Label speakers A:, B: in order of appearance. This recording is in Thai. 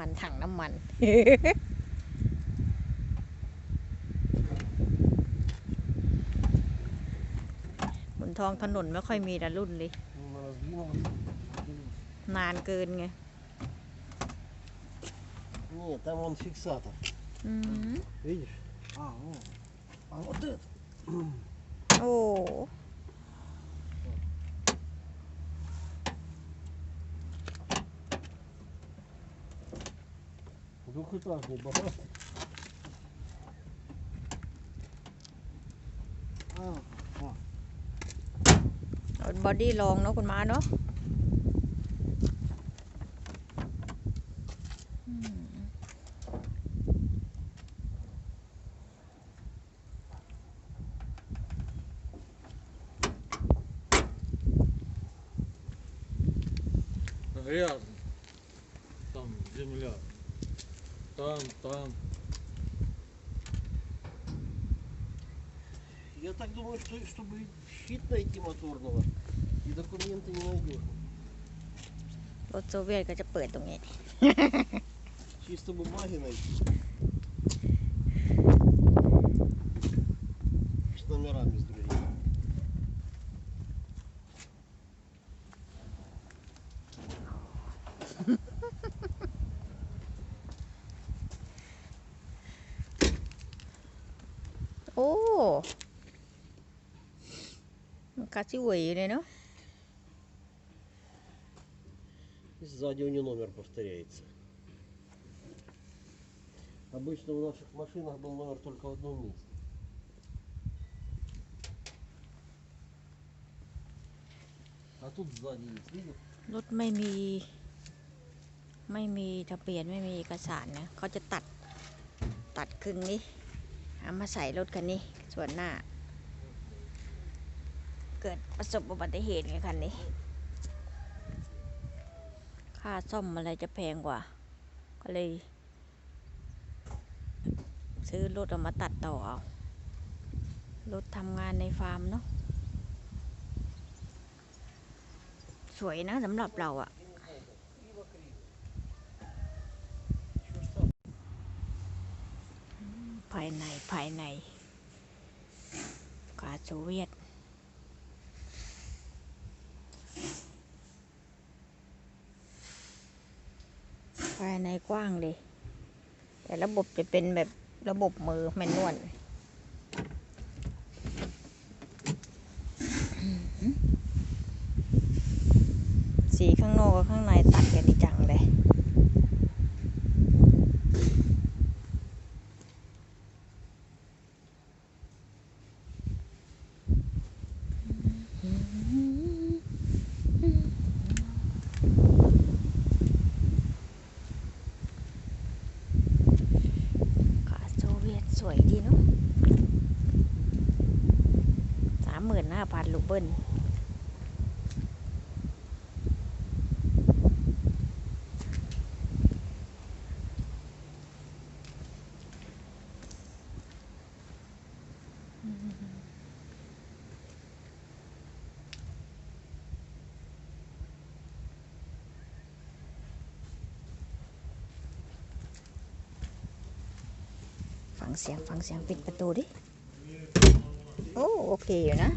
A: มันถังน้ำมัน บนท้องถนนไม่ค่อยมีแต่รุ่นเลย
B: Она раздвинулась.
A: นานเกินไง
B: Нет, там он фиксатор.
A: อืม
B: Видишь? А, ну. А вот это.
A: ทุขึ้
B: นตัวผม
A: บอาบอดี้ลองเนาะคุณมาเนาะเรียกต้อง
C: เรียก там, там.
B: Я так думаю, что чтобы щит найти моторного, и документы не найдешь.
A: Вот Верка, это поэтому.
B: Чисто бумаги найти.
A: โอ้มันกาซิหวยเลยเนาะ
B: И Сзади у нее номер повторяется. Обычно в наших машинах был номер только в одном месте. А тут сзади есть, видишь?
A: รถไม่มี ไม่มีทะเบียนไม่มีเอกสารนะเขาจะตัดตัดครึ่งนี้ เอามาใส่รถคันนี้ ส่วนหน้า เกิดประสบอุบัติเหตุไงคันนี้ ค่าซ่อมอะไรจะแพงกว่า ก็เลย ซื้อรถเอามาตัดต่อเอารถทำงานในฟาร์มเนาะสวยนะสำหรับเราอะ ภายในภายในกาโซเวียตภายในกว้างเลย แต่ระบบจะเป็นแบบระบบมือแมนนวลสีข้างนอกกับข้างในตัดกันดีจังเลย ขาโซเวียตสวยดีเนาะสาม หมื่นห้าพันลูเบิลฟังเสียงฟังเสียงปิดประตูดิ โอ้โอเคอยู่นะ